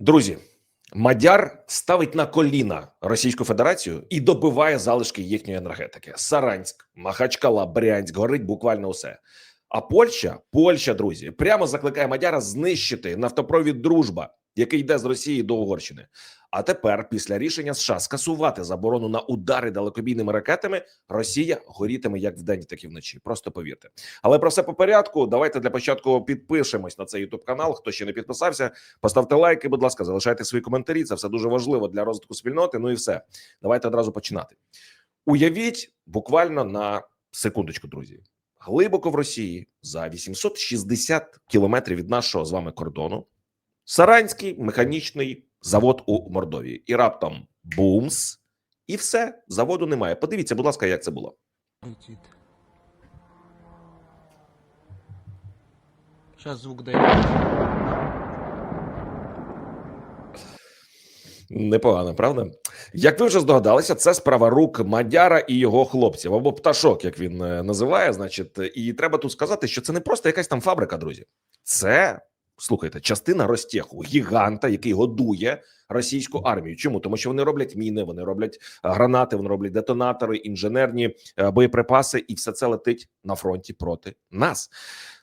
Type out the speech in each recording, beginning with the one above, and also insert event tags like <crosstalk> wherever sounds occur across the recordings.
Друзі, Мадяр ставить на коліна Російську Федерацію і добиває залишки їхньої енергетики. Саранськ, Махачкала, Брянськ, горить буквально усе. А Польща, Польща, друзі, прямо закликає Мадяра знищити нафтопровід Дружба, який йде з Росії до Угорщини. А тепер, після рішення США скасувати заборону на удари далекобійними ракетами, Росія горітиме як вдень, так і вночі. Просто повірте. Але про все по порядку. Давайте для початку підпишемось на цей ютуб канал. Хто ще не підписався, поставте лайки. Будь ласка, залишайте свої коментарі. Це все дуже важливо для розвитку спільноти. Ну і все. Давайте одразу починати. Уявіть буквально на секундочку, друзі. Глибоко в Росії за 860 кілометрів від нашого з вами кордону. Саранський механічний завод у Мордовії, і раптом бумс, і все заводу немає. Подивіться, будь ласка, як це було. Сейчас звук дает. Непогано, правда? Як ви вже здогадалися, це справа рук Мадяра і його хлопців або пташок, як він е, називає. Значить, і треба тут сказати, що це не просто якась там фабрика, друзі. Це слухайте, частина розтєху гіганта, який годує російську армію. Чому тому, що вони роблять міни, вони роблять е, гранати, вони роблять детонатори, інженерні е, боєприпаси, і все це летить на фронті проти нас.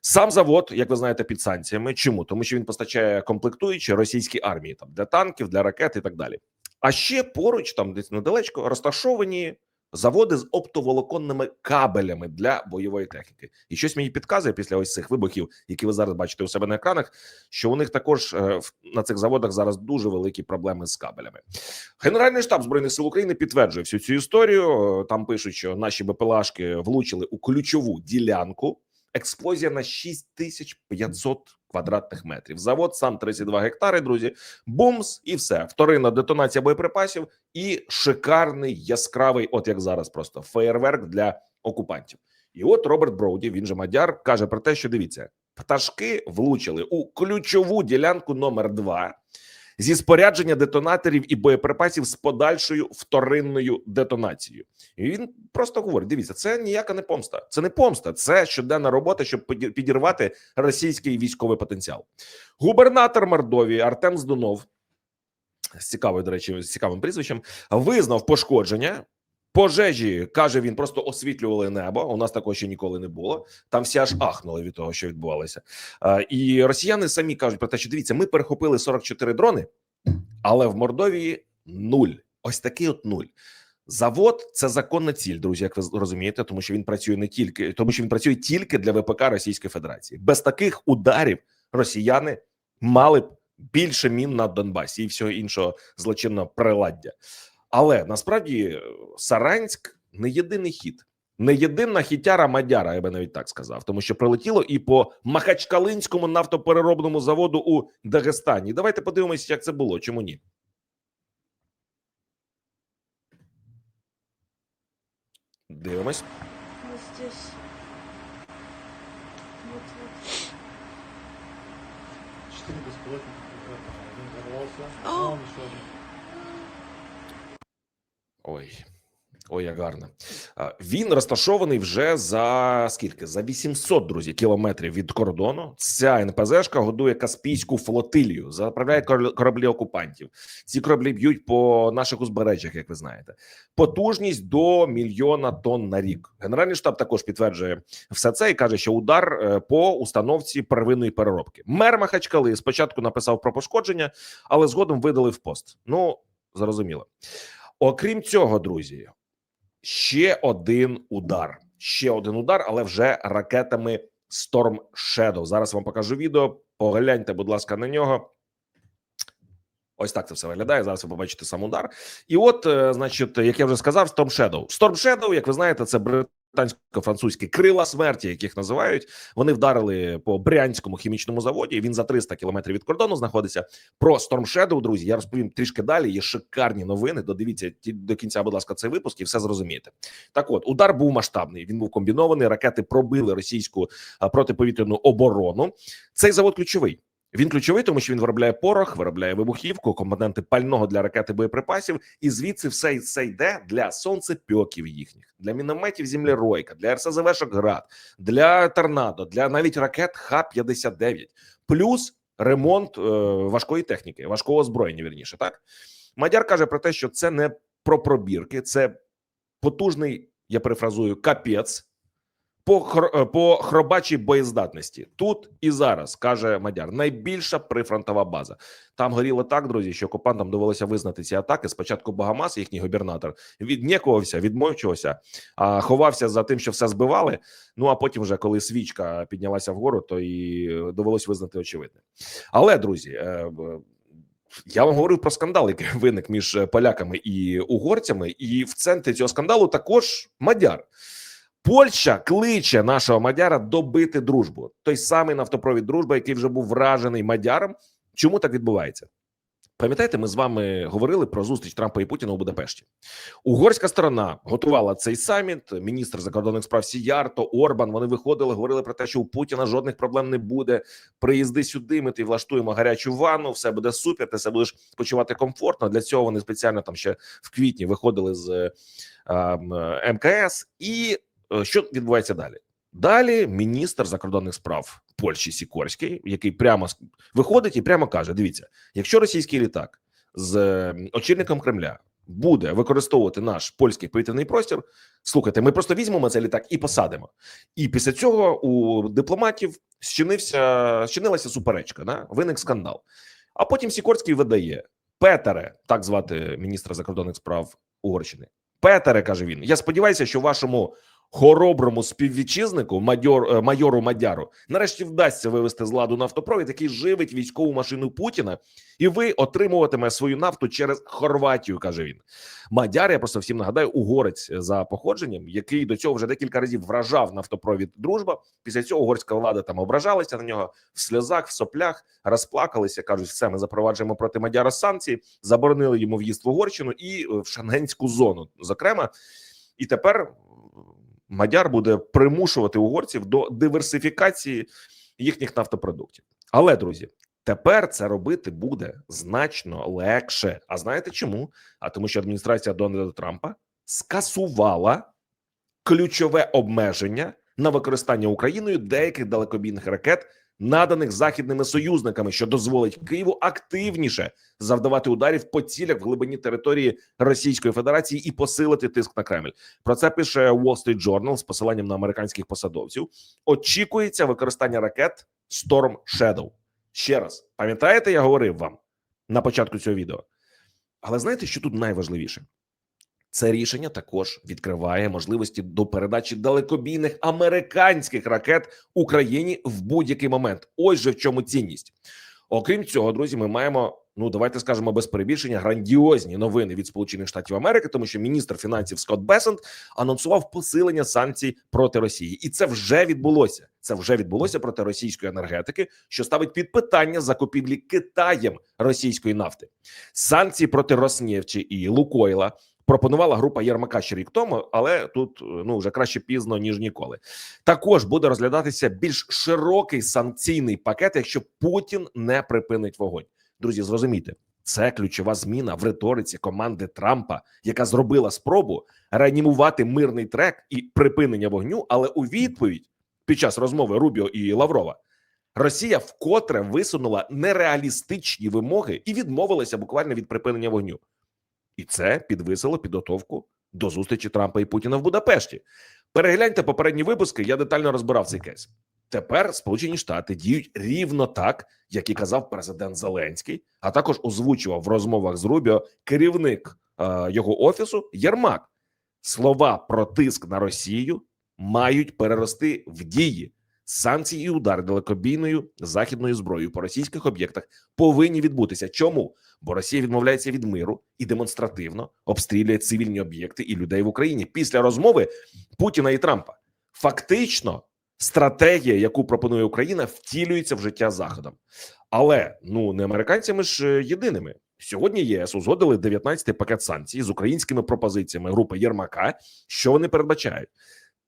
Сам завод, як ви знаєте, під санкціями. Чому тому, що він постачає комплектуючі російській армії там для танків, для ракет і так далі. А ще поруч, там десь недалечко, розташовані заводи з оптоволоконними кабелями для бойової техніки. І щось мені підказує після ось цих вибухів, які ви зараз бачите у себе на екранах, що у них також е, на цих заводах зараз дуже великі проблеми з кабелями. Генеральний штаб збройних сил України підтверджує всю цю історію. Е, Там пишуть, що наші БПЛАшки влучили у ключову ділянку. Експлозія на 6500 квадратних метрів. Завод сам 32 гектари. Друзі, бумс, і все. Вторинна детонація боєприпасів і шикарний яскравий, от як зараз, просто феєрверк для окупантів. І от Роберт Броуді, він же мадяр, каже про те, що дивіться, пташки влучили у ключову ділянку номер 2 зі спорядження детонаторів і боєприпасів з подальшою вторинною детонацією. І він просто говорить: дивіться, це ніяка не помста. Це не помста, це щоденна робота, щоб підір- підірвати російський військовий потенціал. Губернатор Мордовії Артем Здунов з цікавою, до речі, з цікавим прізвищем, визнав пошкодження. Пожежі каже він, просто освітлювали небо. У нас такого ще ніколи не було. Там всі аж ахнули від того, що відбувалося. І росіяни самі кажуть про те, що дивіться, ми перехопили 44 дрони, але в Мордовії нуль. Ось такий от нуль. Завод це законна ціль, друзі, як ви розумієте, тому що він працює не тільки, тому що він працює тільки для ВПК Російської Федерації. Без таких ударів росіяни мали б більше мін на Донбасі і всього іншого злочинного приладдя. Але насправді е, Саранськ не єдиний хід, не єдина хітяра Мадяра, я би навіть так сказав, тому що прилетіло і по Махачкалинському нафтопереробному заводу у Дагестані. Давайте подивимось, як це було. Чому ні? Дивимось. Здесь. Вот, вот. Четыре беспилотника. Один взорвался, А. а он еще один. Ой. Ой, як гарно. Він розташований вже за скільки? За 800, друзі, кілометрів від кордону. Ця НПЗшка годує Каспійську флотилію, заправляє кор- кораблі окупантів. Ці кораблі б'ють по наших узбережжях, як ви знаєте. Потужність до мільйона тонн на рік. Генеральний штаб також підтверджує все це і каже, що удар е, по установці первинної переробки. Мер Махачкали спочатку написав про пошкодження, але згодом видалив пост. Ну зрозуміло. Окрім цього, друзі, ще один удар. Ще один удар, але вже ракетами Storm Shadow. Зараз вам покажу відео. Погляньте, будь ласка, на нього. Ось так це все виглядає. Зараз ви побачите сам удар. І от, е, значить, як я вже сказав, Storm Shadow. Storm Shadow, як ви знаєте, це британсько-французькі крила смерті, яких називають. Вони вдарили по брянському хімічному заводі. Він за 300 кілометрів від кордону знаходиться. Про Storm Shadow, друзі, я розповім трішки далі. Є шикарні новини. Додивіться до кінця, будь ласка, цей випуск, і все зрозумієте. Так, от удар був масштабний. Він був комбінований. Ракети пробили російську протиповітряну оборону. Цей завод ключовий. Він ключовий, тому що він виробляє порох, виробляє вибухівку, компоненти пального для ракети боєприпасів, і звідси все це йде для сонцепьоків їхніх, для мінометів землеройка, для РСЗВшок град, для торнадо, для навіть ракет Х-59. Плюс ремонт е, важкої техніки, важкого озброєння. Вірніше, так Мадяр каже про те, що це не про пробірки, це потужний, я перефразую, капець по е, по хробачій боєздатності. Тут і зараз каже Мадяр, найбільша прифронтова база. Там горіло так, друзі, що окупантам довелося визнати ці атаки. Спочатку Багамас, їхній губернатор, віднікувався, відмовчувався, а ховався за тим, що все збивали. Ну а потім, вже коли свічка піднялася вгору, то і довелось визнати очевидне. Але друзі. е, Я вам говорив про скандал, який <laughs> виник між е, поляками і угорцями, і в центрі цього скандалу також мадяр. Польща кличе нашого мадяра добити дружбу. Той самий нафтопровід дружба, який вже був вражений мадяром. Чому так відбувається? Пам'ятаєте, ми з вами говорили про зустріч Трампа і Путіна у Будапешті. Угорська сторона готувала цей саміт. Міністр закордонних справ Сіярто, Орбан. Вони виходили, говорили про те, що у Путіна жодних проблем не буде. Приїзди сюди, ми ти влаштуємо гарячу ванну, все буде супер. Ти себе будеш почувати комфортно. Для цього вони спеціально там ще в квітні виходили з е, ем, е, МКС. І що відбувається далі? Далі міністр закордонних справ Польщі Сікорський, який прямо виходить і прямо каже: дивіться, якщо російський літак з е, очільником Кремля буде використовувати наш польський повітряний простір, слухайте, ми просто візьмемо цей літак і посадимо. І після цього у дипломатів щинився щинилася суперечка. Да? Виник скандал. А потім Сікорський видає Петере, так звати міністра закордонних справ Угорщини. Петере каже він: Я сподіваюся, що вашому хороброму співвітчизнику, майор, е, майору Мадяру, нарешті вдасться вивести з ладу нафтопровід, який живить військову машину Путіна, і ви отримуватиме свою нафту через Хорватію. каже він. Мадяр, я просто всім нагадаю, угорець за походженням, який до цього вже декілька разів вражав нафтопровід дружба. Після цього угорська влада там ображалася на нього в сльозах, в соплях, розплакалися. кажуть, все, ми запроваджуємо проти Мадяра санкції, заборонили йому в'їзд в Угорщину і е, в Шенгенську зону, зокрема. І тепер Мадяр буде примушувати угорців до диверсифікації їхніх нафтопродуктів. Але друзі, тепер це робити буде значно легше. А знаєте чому? А тому, що адміністрація Дональда Трампа скасувала ключове обмеження на використання Україною деяких далекобійних ракет, наданих західними союзниками, що дозволить Києву активніше завдавати ударів по цілях в глибині території Російської Федерації і посилити тиск на Кремль. Про це пише Wall Street Journal з посиланням на американських посадовців. Очікується використання ракет Storm Shadow. Ще раз пам'ятаєте, я говорив вам на початку цього відео. Але знаєте, що тут найважливіше? Це рішення також відкриває можливості до передачі далекобійних американських ракет Україні в будь-який момент. Ось же в чому цінність. Окрім цього, друзі, ми маємо. Ну, давайте скажемо без перебільшення грандіозні новини від Сполучених Штатів Америки, тому що міністр фінансів Скотт Бесент анонсував посилення санкцій проти Росії, і це вже відбулося. Це вже відбулося проти російської енергетики, що ставить під питання закупівлі Китаєм російської нафти. Санкції проти Роснефті і Лукойла пропонувала група Єрмака ще рік тому, але тут ну вже краще пізно ніж ніколи. Також буде розглядатися більш широкий санкційний пакет, якщо Путін не припинить вогонь. Друзі, зрозумійте, це ключова зміна в риториці команди Трампа, яка зробила спробу реанімувати мирний трек і припинення вогню. Але у відповідь під час розмови Рубіо і Лаврова Росія вкотре висунула нереалістичні вимоги і відмовилася буквально від припинення вогню. І це підвисило підготовку до зустрічі Трампа і Путіна в Будапешті. Перегляньте попередні випуски. Я детально розбирав цей кейс. Тепер Сполучені Штати діють рівно так, як і казав президент Зеленський, а також озвучував в розмовах з Рубіо керівник е, його офісу Єрмак. Слова про тиск на Росію мають перерости в дії. Санкції і удари далекобійною західною зброєю по російських об'єктах повинні відбутися. Чому? Бо Росія відмовляється від миру і демонстративно обстрілює цивільні об'єкти і людей в Україні після розмови Путіна і Трампа. Фактично, стратегія, яку пропонує Україна, втілюється в життя заходом. Але ну не американцями ж е, єдиними. Сьогодні ЄС узгодили 19-й пакет санкцій з українськими пропозиціями групи Єрмака. Що вони передбачають?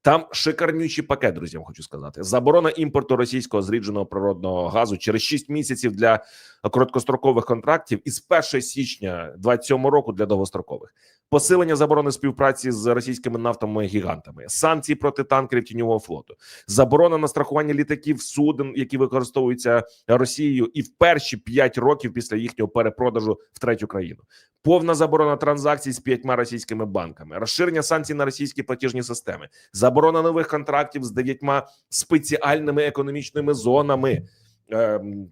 Там шикарнючий пакет, друзі, вам хочу сказати. Заборона імпорту російського зрідженого природного газу через 6 місяців для короткострокових контрактів і з 1 січня 27 року для довгострокових. Посилення заборони співпраці з російськими нафтовими гігантами, санкції проти танкерів тіньового флоту, заборона на страхування літаків суден, які використовуються Росією, і в перші п'ять років після їхнього перепродажу в третю країну, повна заборона транзакцій з п'ятьма російськими банками, розширення санкцій на російські платіжні системи, заборона нових контрактів з дев'ятьма спеціальними економічними зонами, ем,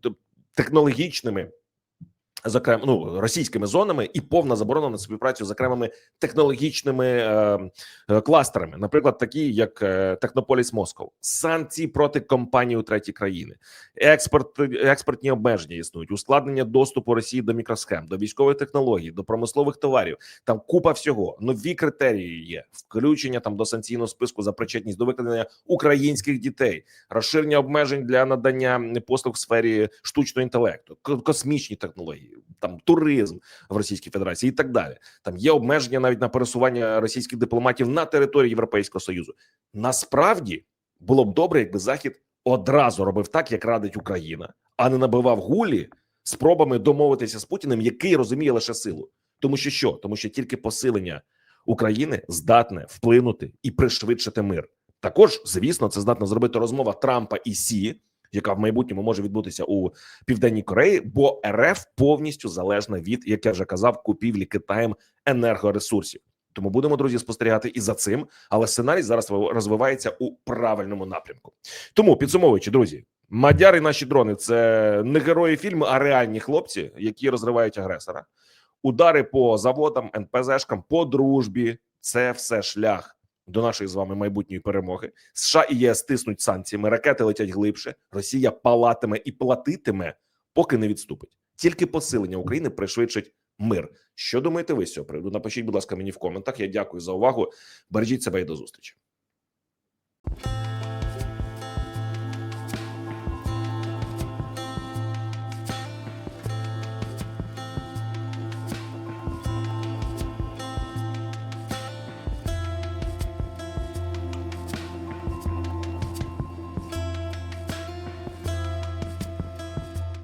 Зокрема, ну російськими зонами і повна заборона на співпрацю з окремими технологічними е, е, кластерами, наприклад, такі як е, Технополіс Москов, санкції проти компаній у треті країни, експорт, експортні обмеження існують, ускладнення доступу Росії до мікросхем, до військових технологій, до промислових товарів. Там купа всього. Нові критерії є, включення там до санкційного списку за причетність до викрадення українських дітей, розширення обмежень для надання послуг в сфері штучного інтелекту, космічні технології, там туризм в Російській Федерації і так далі. Там є обмеження навіть на пересування російських дипломатів на території Європейського Союзу. Насправді було б добре, якби Захід одразу робив так, як радить Україна, а не набивав гулі спробами домовитися з Путіним, який розуміє лише силу. Тому що що? Тому що тільки посилення України здатне вплинути і пришвидшити мир. Також, звісно, це здатна зробити розмова Трампа і Сі, яка в майбутньому може відбутися у південній Кореї, бо РФ повністю залежна від, як я вже казав, купівлі Китаєм енергоресурсів. Тому будемо друзі спостерігати і за цим, але сценарій зараз розвивається у правильному напрямку. Тому підсумовуючи, друзі, мадяри наші дрони це не герої фільму, а реальні хлопці, які розривають агресора. Удари по заводам, НПЗшкам, по дружбі це все шлях до нашої з вами майбутньої перемоги. США і ЄС тиснуть санкціями, ракети летять глибше. Росія палатиме і платитиме, поки не відступить. Тільки посилення України пришвидшить мир. Що думаєте ви з цього приводу? Напишіть, будь ласка, мені в коментах. Я дякую за увагу. Бережіть себе і до зустрічі.